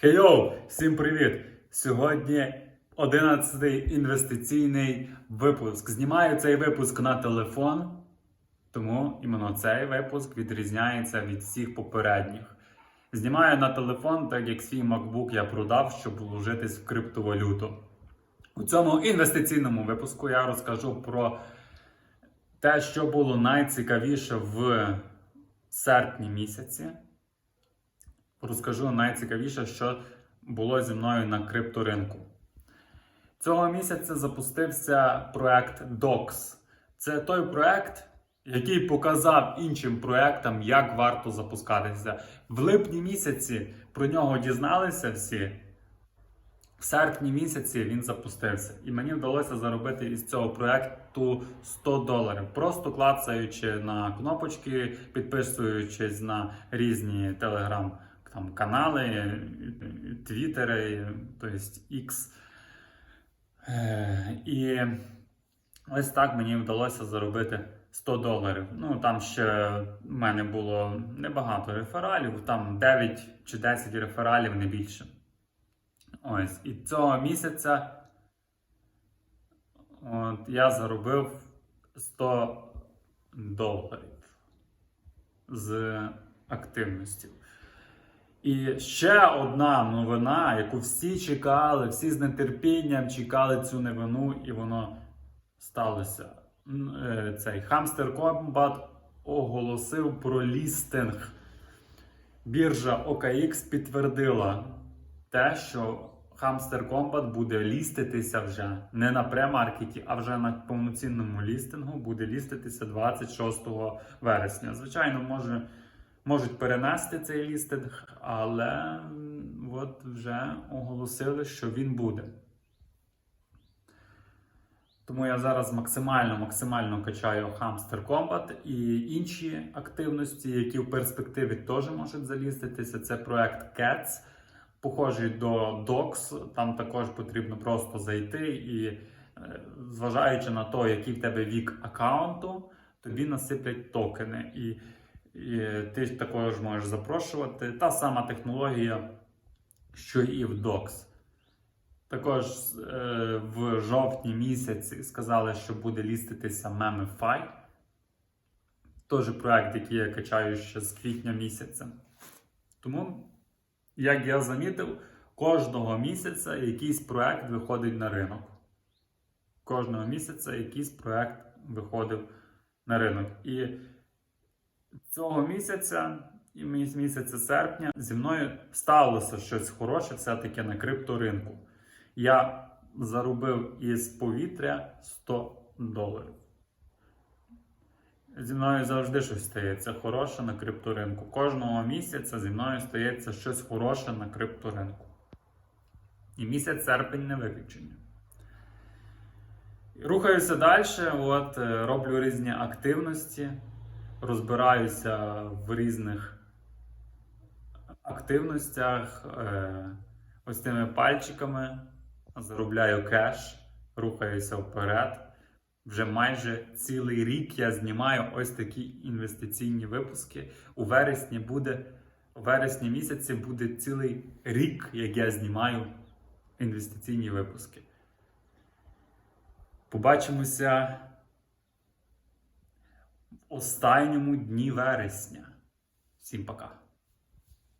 Хейоу! Всім привіт! Сьогодні 11-й інвестиційний випуск. Знімаю цей випуск на телефон, тому іменно цей випуск відрізняється від всіх попередніх. Знімаю на телефон, так як свій MacBook я продав, щоб вложитись в криптовалюту. У цьому інвестиційному випуску я розкажу про те, що було найцікавіше в серпні місяці розкажу найцікавіше, що було зі мною на крипторинку. Цього місяця запустився проект DOX. Це той проект, який показав іншим проектам, як варто запускатися. В липні місяці про нього дізналися всі. В серпні місяці він запустився, і мені вдалося заробити із цього проекту 100 доларів, просто клацаючи на кнопочки, підписуючись на різні телеграм там, канали, твіттери, тобто X. Е, І ось так мені вдалося заробити 100 доларів. Ну там ще в мене було небагато рефералів, там 9 чи 10 рефералів, не більше. Ось, і цього місяця от, я заробив 100 доларів з активності. І ще одна новина, яку всі чекали, всі з нетерпінням чекали цю новину, і воно сталося. Е, Цей Hamster Combat оголосив про лістинг. Біржа OKX підтвердила те, що Hamster Combat буде ліститися вже не на премаркеті, а вже на повноцінному лістингу буде ліститися 26 вересня. Звичайно, може, можуть перенести цей лістинг, але от вже оголосили, що він буде. Тому я зараз максимально максимально качаю Hamster Combat і інші активності, які в перспективі теж можуть заліститися. Це проект Cats, похожий до Docs. Там також потрібно просто зайти і, е, зважаючи на те, який в тебе вік аккаунту, тобі насиплять токени. І, і ти також можеш запрошувати. Та сама технологія, що і в Docs. Також е, в жовтні місяці сказали, що буде ліститися Memify. Теж проект, який я качаю ще з квітня місяця. Тому, як я замітив, кожного місяця якийсь проект виходить на ринок. Кожного місяця якийсь проект виходив на ринок. І цього місяця, і місяця серпня, зі мною сталося щось хороше все-таки на крипторинку. Я заробив із повітря 100 доларів. Зі мною завжди щось стається хороше на крипторинку. Кожного місяця зі мною стається щось хороше на крипторинку. І місяць серпень не виключення. Рухаюся далі, от, е, роблю різні активності, розбираюся в різних активностях, е, ось цими пальчиками, заробляю кеш, рухаюся вперед. Вже майже цілий рік я знімаю ось такі інвестиційні випуски. У вересні буде, у вересні місяці буде цілий рік, як я знімаю інвестиційні випуски. Побачимося останньому дні вересня. Всім пока.